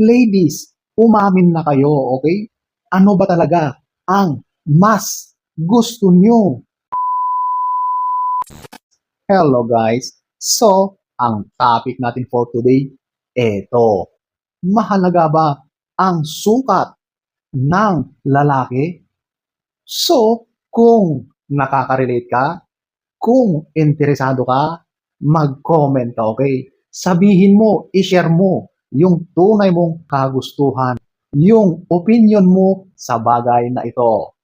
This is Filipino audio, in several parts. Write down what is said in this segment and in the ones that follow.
ladies, umamin na kayo, okay? Ano ba talaga ang mas gusto nyo? Hello guys. So, ang topic natin for today, eto. Mahalaga ba ang sukat ng lalaki? So, kung nakaka-relate ka, kung interesado ka, mag-comment ka, okay? Sabihin mo, i-share mo yung tunay mong kagustuhan, yung opinion mo sa bagay na ito.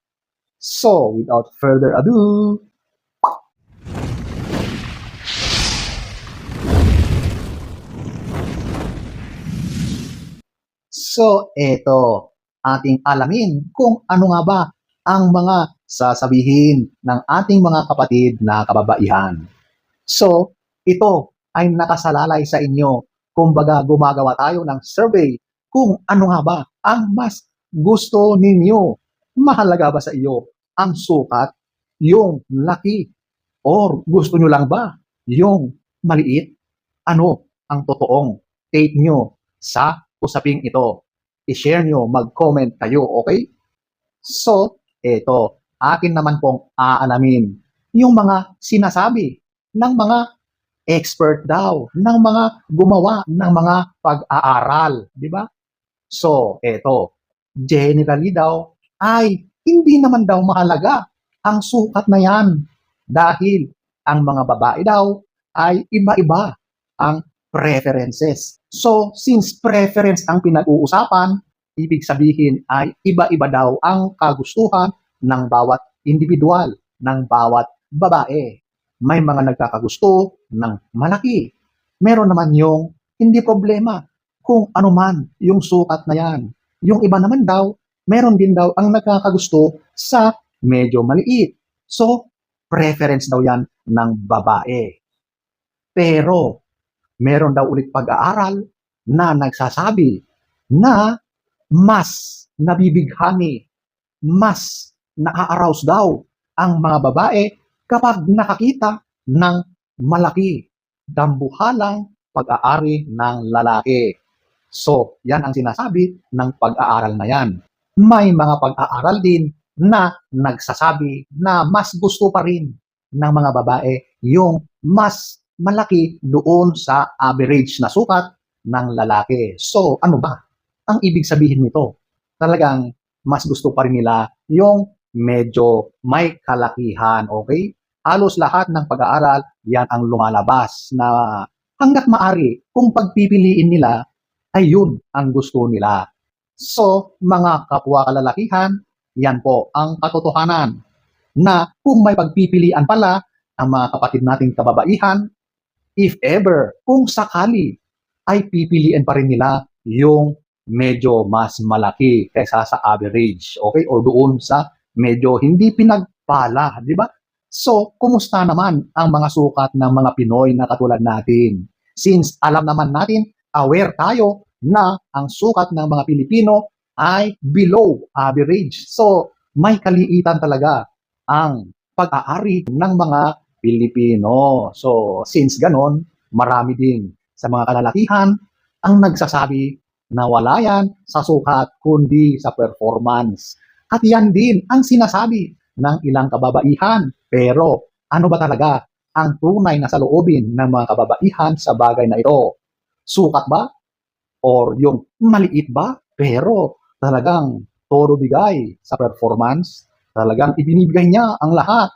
So, without further ado, So, eto, ating alamin kung ano nga ba ang mga sasabihin ng ating mga kapatid na kababaihan. So, ito ay nakasalalay sa inyo. Kumbaga, gumagawa tayo ng survey kung ano nga ba ang mas gusto ninyo. Mahalaga ba sa iyo ang sukat, yung laki, or gusto nyo lang ba yung maliit? Ano ang totoong take nyo sa usaping ito? I-share nyo, mag-comment kayo, okay? So, eto, akin naman pong aalamin yung mga sinasabi ng mga expert daw, ng mga gumawa ng mga pag-aaral, di ba? So, eto, generally daw ay hindi naman daw mahalaga ang sukat na yan dahil ang mga babae daw ay iba-iba ang preferences. So, since preference ang pinag-uusapan, ibig sabihin ay iba-iba daw ang kagustuhan ng bawat individual, ng bawat babae. May mga nagkakagusto ng malaki. Meron naman yung hindi problema kung ano man yung sukat na yan. Yung iba naman daw, meron din daw ang nagkakagusto sa medyo maliit. So, preference daw yan ng babae. Pero, meron daw ulit pag-aaral na nagsasabi na mas nabibighani, mas naa-arouse daw ang mga babae kapag nakakita ng malaki, dambuhalang pag-aari ng lalaki. So, yan ang sinasabi ng pag-aaral na yan. May mga pag-aaral din na nagsasabi na mas gusto pa rin ng mga babae yung mas malaki doon sa average na sukat ng lalaki. So, ano ba ang ibig sabihin nito? Talagang mas gusto pa rin nila yung medyo may kalakihan, okay? Halos lahat ng pag-aaral, yan ang lumalabas na hanggat maari, kung pagpipiliin nila, ay yun ang gusto nila. So, mga kapwa kalalakihan, yan po ang katotohanan na kung may pagpipilian pala ang mga kapatid nating kababaihan, if ever, kung sakali, ay pipiliin pa rin nila yung medyo mas malaki kaysa sa average, okay? Or doon sa medyo hindi pinagpala, di ba? So, kumusta naman ang mga sukat ng mga Pinoy na katulad natin? Since alam naman natin, aware tayo na ang sukat ng mga Pilipino ay below average. So, may kaliitan talaga ang pag-aari ng mga Pilipino. So, since ganon, marami din sa mga kalalakihan ang nagsasabi na wala yan sa sukat kundi sa performance. At yan din ang sinasabi ng ilang kababaihan. Pero ano ba talaga ang tunay na saloobin ng mga kababaihan sa bagay na ito? Sukat ba? Or yung maliit ba? Pero talagang toro bigay sa performance. Talagang ibinibigay niya ang lahat.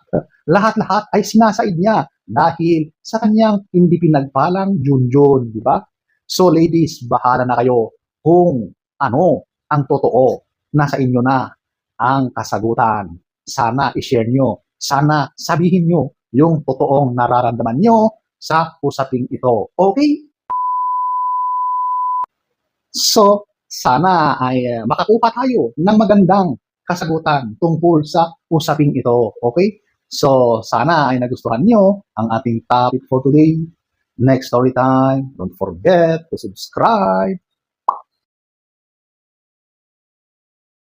Lahat-lahat ay sinasaid niya dahil sa kanyang hindi pinagpalang junjun, di ba? So ladies, bahala na kayo kung ano ang totoo. Nasa inyo na ang kasagutan. Sana i-share nyo. Sana sabihin nyo yung totoong nararamdaman nyo sa usaping ito. Okay? So, sana ay uh, makakuha tayo ng magandang kasagutan tungkol sa usaping ito. Okay? So, sana ay nagustuhan nyo ang ating topic for today. Next story time, don't forget to subscribe